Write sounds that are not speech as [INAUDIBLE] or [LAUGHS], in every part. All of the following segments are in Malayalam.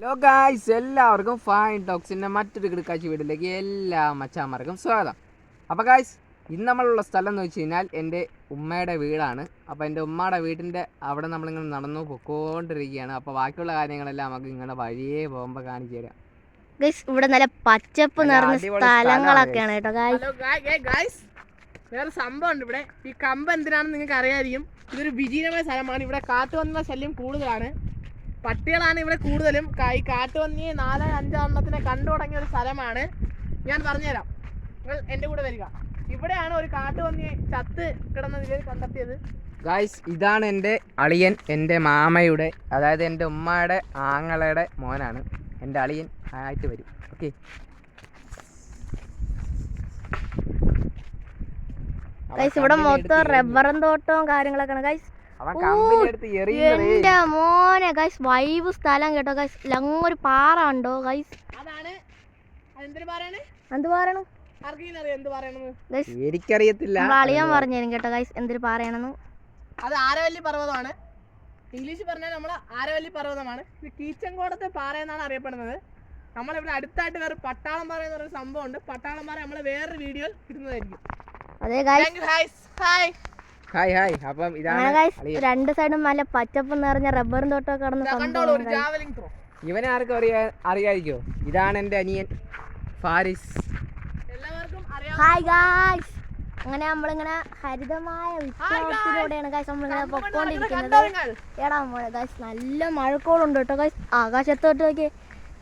ഹലോ ഗായ്സ് എല്ലാവർക്കും ഫൈൻ ടോക്സിന്റെ മറ്റൊരു കിടക്കാഴ്ച വീട്ടിലേക്ക് എല്ലാ മച്ചാന്മാർക്കും സ്വാഗതം. അപ്പോൾ ഗായ്സ് ഇന്ന് നമ്മളുള്ള സ്ഥലം എന്ന് വെച്ച് കഴിഞ്ഞാൽ എന്റെ ഉമ്മയുടെ വീടാണ്. അപ്പോൾ എന്റെ ഉമ്മയുടെ വീടിന്റെ അവിടെ നമ്മളിങ്ങനെ നടന്നു പൊക്കോണ്ടിരിക്കുകയാണ്. അപ്പോൾ ബാക്കിയുള്ള കാര്യങ്ങളെല്ലാം നമുക്ക് ഇങ്ങനെ വഴിയേ പോകുമ്പോൾ കാണിച്ചു തരാം. ഗൈസ് ഇവിടെ നല്ല പച്ചപ്പ് നിറഞ്ഞ സ്ഥലങ്ങളൊക്കെയാണ് കേട്ടോ ഗൈസ് ഗായ്സ് വേറെ സംഭവം ഉണ്ട് ഇവിടെ. ഈ കമ്പ് എന്തിനാണെന്ന് നിങ്ങൾക്ക് അറിയാതിരിക്കും ഇതൊരു വിജീനമായ സ്ഥലമാണ്. ഇവിടെ കാട്ടുപന്നിയുടെ ശല്യം കൂടുതലാണ്. പട്ടികളാണ് ഇവിടെ കൂടുതലും. ഈ കാട്ടുപന്നി നാല് അഞ്ചെണ്ണത്തിനെ കണ്ടു തുടങ്ങിയ ഒരു സ്ഥലമാണ്. ഞാൻ പറഞ്ഞുതരാം. നിങ്ങൾ എന്റെ കൂടെ വരിക. ഇവിടെയാണ് ഒരു കാട്ടുപന്നി ചത്ത് കിടന്ന നിലയിൽ കണ്ടെത്തിയത്. ഗായ്സ് ഇതാണ് എന്റെ അളിയൻ എന്റെ മാമയുടെ അതായത് എന്റെ ഉമ്മയുടെ ആങ്ങളയുടെ മോനാണ്. എന്റെ അളിയൻ ആയിട്ട് വരും. ഓക്കെ ഗൈസ് ഇവിടെ മൊത്തം റബ്ബറും തോട്ടവും കാര്യങ്ങളൊക്കെയാണ്. ഗൈസ് എന്റെ മോനെ ഗൈസ് വൈബ് സ്ഥലം കേട്ടോ ഗൈസ് ലങ്ങൊരു പാറ ഉണ്ടോ ഗൈസ് എന്ത് പറയണം? ആർക്കെങ്കിലും അറിയാം എന്ത് പറയണെന്ന്? ഗൈസ് എനിക്കറിയത്തില്ല. അളിയാൻ പറഞ്ഞു കേട്ടോ ഗൈസ് എന്തൊരു പാറയാണെന്ന്. അത് ആരവല്ലി പർവതമാണ്. ഇംഗ്ലീഷ് പറഞ്ഞാൽ നമ്മൾ ആരവല്ലി പർവതമാണ്. ഇത് കീച്ചങ്കോടത്തെ പാറ എന്നാണ് അറിയപ്പെടുന്നത്. നമ്മളിവിടെ അടുത്തായിട്ട് വേറെ പട്ടാളം പാറ എന്ന് പറയുന്ന സംഭവം ഉണ്ട് പട്ടാളം പാറ നമ്മൾ വേറൊരു വീഡിയോയിൽ ഇടുന്നതായിരിക്കും. അതെ ഗൈസ് ഹായ് ഹായ് ഹായ് അപ്പം ഇതാണ് രണ്ട് സൈഡും നല്ല പച്ചപ്പ് നിറഞ്ഞ റബ്ബറും തോട്ടം കടന്ന് ഇവനെ ആർക്കും അറിയാ അറിയാതിരിക്കോ ഇതാണ് എന്റെ അനിയൻ ഫാരിസ്. ഹായ് ഗായ്സ് അങ്ങനെ നമ്മളിങ്ങനെ ഹരിതമായ വിപ്ലവത്തിലൂടെയാണ് ഗൈസ് നമ്മളിങ്ങനെ പൊക്കോണ്ടിരിക്കുന്നത്. എടാ മോനെ ഗൈസ് നല്ല മഴക്കോളുണ്ട് കേട്ടോ ഗൈസ് ആകാശത്തോട്ട് നോക്കി.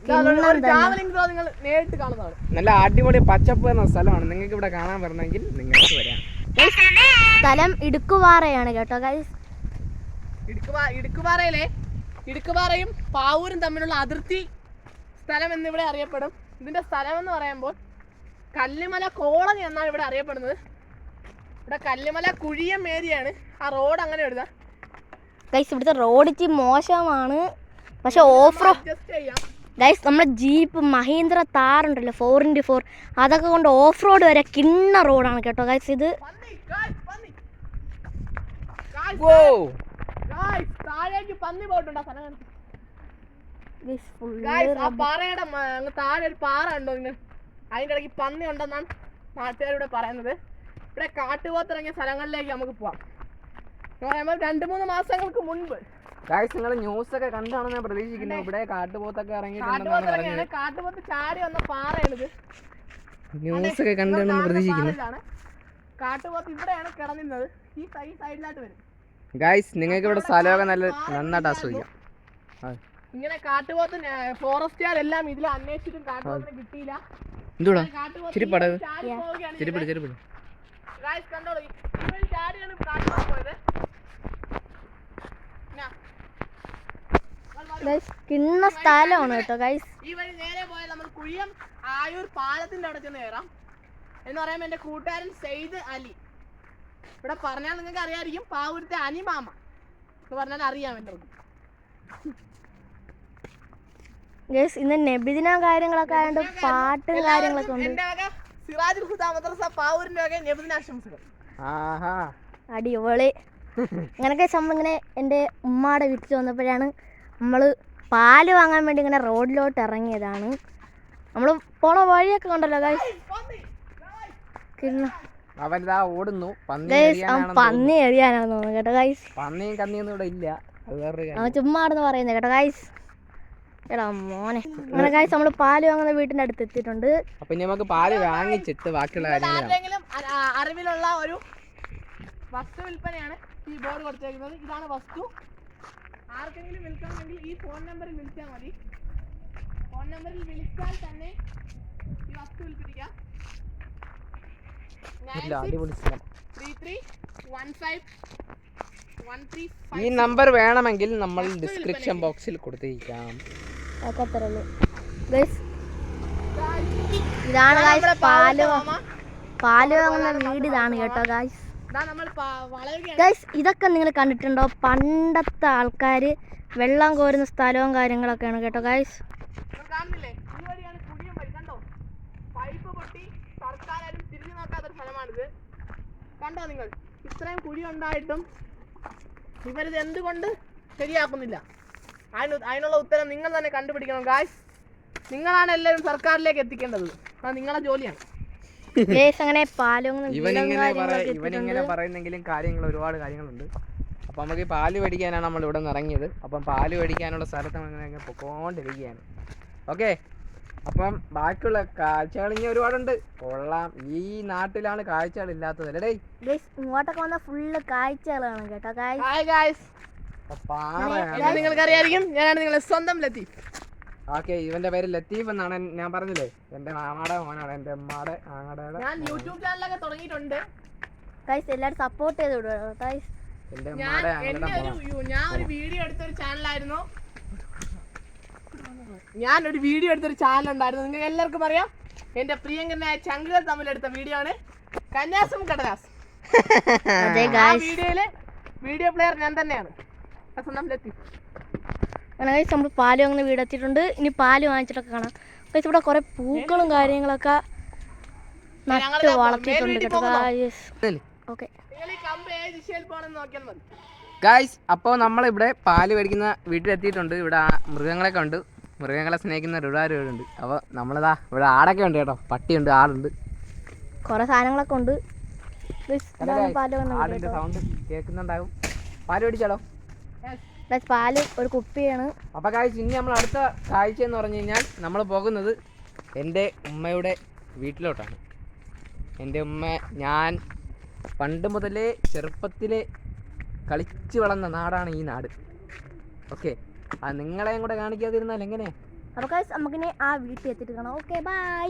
ഇതാ ഒരു ജാവലിംഗ് ത്രോ നിങ്ങൾ നേരിട്ട് കാണുന്നതാണ്. നല്ല അടിപൊളി പച്ചപ്പ് എന്ന സ്ഥലമാണ്. നിങ്ങൾക്ക് ഇവിടെ കാണാൻ വരണമെങ്കിൽ നിങ്ങൾക്ക് വരാം. സ്ഥലം ഇടുക്കുപാറയാണ് കേട്ടോ ഗൈസ് ഇടുക്കുപാ ഇടുക്കുപാറയിലെ ഇടുക്കുപാറയും പാവൂരും തമ്മിലുള്ള അതിർത്തി സ്ഥലം എന്നിവിടെ അറിയപ്പെടും. ഇതിന്റെ സ്ഥലം എന്ന് പറയുമ്പോൾ കല്ലുമല കോളനി എന്നാണ് ഇവിടെ അറിയപ്പെടുന്നത്. ഇവിടെ കല്ലുമല കുഴിയം ഏരിയയാണ്. ആ റോഡ് അങ്ങനെ എഴുതാം ഗൈസ് ഇവിടുത്തെ റോഡ് ഇച്ചിരി മോശമാണ്. പക്ഷെ ഓഫ് റോഡ് അഡ്ജസ്റ്റ് ചെയ്യാം. ഗൈസ് നമ്മുടെ ജീപ്പ് മഹീന്ദ്ര താറുണ്ടല്ലോ ഫോർ ഇന്റു ഫോർ അതൊക്കെ കൊണ്ട് ഓഫ് റോഡ് വരെ കിണ്ണ റോഡാണ് കേട്ടോ ഗൈസ് ഇത് താഴെ ഒരു പാറ ഉണ്ടോ ഇടയ്ക്ക് പന്നി ഉണ്ടെന്നാണ് നാട്ടുകാരിവിടെ പറയുന്നത്. ഇവിടെ കാട്ടുപോത്തിറങ്ങിയ സ്ഥലങ്ങളിലേക്ക് നമുക്ക് പോവാം. എന്ന് പറയുമ്പോൾ രണ്ട് മൂന്ന് മാസങ്ങൾക്ക് മുൻപ് ഗായ്സ് നിങ്ങൾ ന്യൂസ് ഒക്കെ കണ്ടാണ് ഞാൻ പ്രതീക്ഷിക്കുന്നത് ഇവിടെ കാട്ടുപോത്തൊക്കെ ഇറങ്ങിയിട്ടുണ്ടെന്നാണ് കാട്ടുപോത്ത് ചാടി വന്ന പാറയാണിത്. ന്യൂസ് ഒക്കെ കണ്ടാണ് പ്രതീക്ഷിക്കുന്നത് കാട്ടുപോത്ത് ഇവിടെയാണ് കിടന്നിരുന്നത്. ഈ സൈ സൈഡിലായിട്ട് വരും. ഗായ്സ് നിങ്ങൾക്ക് ഇവിടെ സ്ഥലമൊക്കെ നല്ല നന്നായിട്ട് ആസ്വദിക്കാം. ഇങ്ങനെ കാട്ടുപോത്ത് ഫോറസ്റ്റുകാരെല്ലാം ഇതിൽ അന്വേഷിച്ചിട്ടും കാട്ടുപോത്തിനെ കിട്ടിയില്ല. എന്തുടാ? ഗായ്സ് ചാടി പോവുകയാണ്. ചെരുപ്പിട് ചെയ്തത്. കണ്ടോളൂ. ഇവർ ചാടിയാണ് കാട്ടുപോത്ത് പോയത് എന്നാ? വൽ വരൂ. ഗൈസ് കിണ്ണ സ്ഥലമാണ് കേട്ടോ ഗൈസ് ഈ വഴി നേരെ പോയാൽ നമ്മൾ കുഴിയം ആയൂർ പാലത്തിന്റെ അവിടെ ചെന്ന് കയറാം എന്ന് പറയുമ്പോൾ എന്റെ കൂട്ടുകാരൻ സെയ്ദ് അലി. ഇവിടെ പറഞ്ഞാൽ നിങ്ങൾക്ക് അറിയാമായിരിക്കും പാവൂരത്തെ അനിമാമ. എന്ന് പറഞ്ഞാൽ അറിയാം എല്ലാവർക്കും. ഗൈസ് ഇന്ന് നബിദിന കാര്യങ്ങളൊക്കെ ആയതുകൊണ്ട് പാട്ടും കാര്യങ്ങളൊക്കെ ഉണ്ട്. എന്റെ വക സിറാജുൽ ഹുദ മദ്രസ പാവൂരിന്റെ വക നബിദിനാശംസകൾ. ആഹാ. അടിപൊളി. [LAUGHS] അങ്ങനെയൊക്കെ നമ്മളിങ്ങനെ എന്റെ ഉമ്മയുടെ വീട്ടിൽ വന്നപ്പോഴാണ് നമ്മൾ പാൽ വാങ്ങാൻ വേണ്ടി ഇങ്ങനെ റോഡിലോട്ട് ഇറങ്ങിയതാണ്. നമ്മൾ പോണ വഴിയൊക്കെ കണ്ടല്ലോ ഗൈസ് ഇതാ ഓടുന്നു. പന്നി എറിയാനാണ് തോന്നുന്നു. കേട്ടോ ഗൈസ് പന്നിയും കന്നിയൊന്നും ഇവിടെ ഇല്ല. അവൻ ചുമ്മാ ആണെന്ന് പറയുന്നത് കേട്ടോ ഗൈസ് എടാ മോനെ. അങ്ങനെ ഗൈസ് നമ്മൾ പാൽ വാങ്ങുന്ന വീട്ടിന്റെ അടുത്ത് എത്തിയിട്ടുണ്ട്. അപ്പൊ ഇനി നമുക്ക് പാൽ വാങ്ങിച്ചിട്ട് ബാക്കിയുള്ള കാര്യങ്ങൾ അറിവിലുള്ള ഒരു വസ്തു വിൽപ്പനയാണ് ഈ ബോർഡ് കൊടുത്തേക്കുന്നത്. ഇതാണ് വസ്തു. ആർക്കെങ്കിലും വിൽക്കണമെങ്കിൽ ഈ ഫോൺ നമ്പറിൽ വിളിച്ചാൽ മതി. ഫോൺ നമ്പറിൽ വിളിച്ചാൽ തന്നെ ഈ വസ്തു ത്രീ ഈ നമ്പർ വേണമെങ്കിൽ നമ്മൾ ഡിസ്ക്രിപ്ഷൻ ബോക്സിൽ കൊടുത്തിരിക്കാം ഇതാണ് പാൽ പാൽ വാങ്ങുന്ന വീട് ഇതാണ് കേട്ടോ ഗൈസ് ഗൈസ് ഇതൊക്കെ നിങ്ങൾ കണ്ടിട്ടുണ്ടോ? പണ്ടത്തെ ആൾക്കാർ വെള്ളം കോരുന്ന സ്ഥലവും കാര്യങ്ങളൊക്കെയാണ് കേട്ടോ ഗൈസ് കണ്ടോ? നിങ്ങൾ? ഇത്രയും കുഴി ഉണ്ടായിട്ടും ഇവരിത് എന്തുകൊണ്ട് ശരിയാക്കുന്നില്ല? അതിന് അതിനുള്ള ഉത്തരം നിങ്ങൾ തന്നെ കണ്ടുപിടിക്കണം ഗായ്സ് നിങ്ങളാണ് എല്ലാവരും സർക്കാരിലേക്ക് എത്തിക്കേണ്ടത്. അത് നിങ്ങളെ ജോലിയാണ്. അങ്ങനെ ഇവനിങ്ങനെ പറ ഇവനിങ്ങനെ പറയുന്നെങ്കിലും കാര്യങ്ങൾ ഒരുപാട് കാര്യങ്ങളുണ്ട്. അപ്പൊ നമുക്ക് ഈ പാൽ മേടിക്കാനാണ് നമ്മൾ ഇവിടെ നിന്ന് ഇറങ്ങിയത്. അപ്പം പാൽ മേടിക്കാനുള്ള സ്ഥലത്ത് അങ്ങനെ പൊക്കോണ്ടിരിക്കുകയാണ്. ഓക്കെ? അപ്പം ബാക്കിയുള്ള കാഴ്ചകൾ ഇങ്ങനെ ഒരുപാടുണ്ട്. കൊള്ളാം. ഈ നാട്ടിലാണ് കാഴ്ചകൾ ഇല്ലാത്തത്. അല്ലേ ഇങ്ങോട്ടൊക്കെ വന്ന ഫുള്ള് കാഴ്ചകളാണ് കേട്ടോ ഗൈസ്. ഹായ് ഗായ്സ് പാറയാണ് എന്നെ നിങ്ങൾക്ക് അറിയായിരിക്കും ഞാനാണ് നിങ്ങളെ സ്വന്തം ലത്തി ഓക്കെ ഇവന്റെ പേര് ലത്തീഫ് എന്നാണ് ഞാൻ പറഞ്ഞില്ലേ? എന്റെ മാമാടെ മോനാണ് എന്റെ അമ്മാടെ ആങ്ങടെ ഞാൻ യൂട്യൂബ് ചാനലൊക്കെ തുടങ്ങിയിട്ടുണ്ട്. ഗൈസ് എല്ലാവരും സപ്പോർട്ട് ചെയ്ത് വിടുക ഗൈസ് എന്റെ അമ്മാടെ ആങ്ങടെ ഒരു ഞാൻ ഒരു വീഡിയോ എടുത്തൊരു ചാനലായിരുന്നു. ഞാൻ ഒരു വീഡിയോ എടുത്തൊരു ചാനൽ ഉണ്ടായിരുന്നു നിങ്ങൾക്ക് എല്ലാവർക്കും അറിയാം. എന്റെ പ്രിയങ്കരനായ ചങ്കുകൾ തമ്മിലെടുത്ത വീഡിയോ ആണ്. കന്യാസും കടലാസ്. [LAUGHS] വീഡിയോയിൽ വീഡിയോ പ്ലെയർ ഞാൻ തന്നെയാണ്. സ്വന്തം ലത്തി അങ്ങനെ നമ്മൾ പാൽ വാങ്ങുന്ന വീടെത്തിയിട്ടുണ്ട്. ഇനി പാൽ വാങ്ങിച്ചിട്ടൊക്കെ കാണാം. കഴിച്ച് ഇവിടെ കുറെ പൂക്കളും കാര്യങ്ങളൊക്കെ നട്ട് വളർത്തിയിട്ടുണ്ട് കേട്ടോ. ഓക്കെ ഗായ്സ് അപ്പോൾ നമ്മളിവിടെ പാൽ മേടിക്കുന്ന വീട്ടിലെത്തിയിട്ടുണ്ട്. ഇവിടെ ആ മൃഗങ്ങളൊക്കെ ഉണ്ട് മൃഗങ്ങളെ സ്നേഹിക്കുന്ന ഒരുപാട് പേരുണ്ട് അപ്പോൾ നമ്മളിതാ ഇവിടെ ആടൊക്കെ ഉണ്ട് കേട്ടോ. പട്ടിയുണ്ട് ആടുണ്ട്. കുറേ സാധനങ്ങളൊക്കെ ഉണ്ട്. പാൽ സൗണ്ട് കേൾക്കുന്നുണ്ടാകും പാൽ മേടിച്ചാലോ? പാൽ ഒരു കുപ്പിയാണ്. അപ്പോൾ കാഴ്ച ഇനി നമ്മൾ അടുത്ത കാഴ്ച എന്ന് പറഞ്ഞു കഴിഞ്ഞാൽ നമ്മൾ പോകുന്നത് എന്റെ ഉമ്മയുടെ വീട്ടിലോട്ടാണ്. എന്റെ ഉമ്മ ഞാൻ പണ്ട് മുതലേ ചെറുപ്പത്തിലെ കളിച്ചു വളർന്ന നാടാണ് ഈ നാട്. ഓക്കെ ആ നിങ്ങളെയും കൂടെ കാണിക്കാതിരുന്നാൽ എങ്ങനെയാ? അപ്പോൾ ഗൈസ് നമുക്കിനി ആ വീട്ടിൽ എത്തിയിട്ട് കാണാം. Okay bye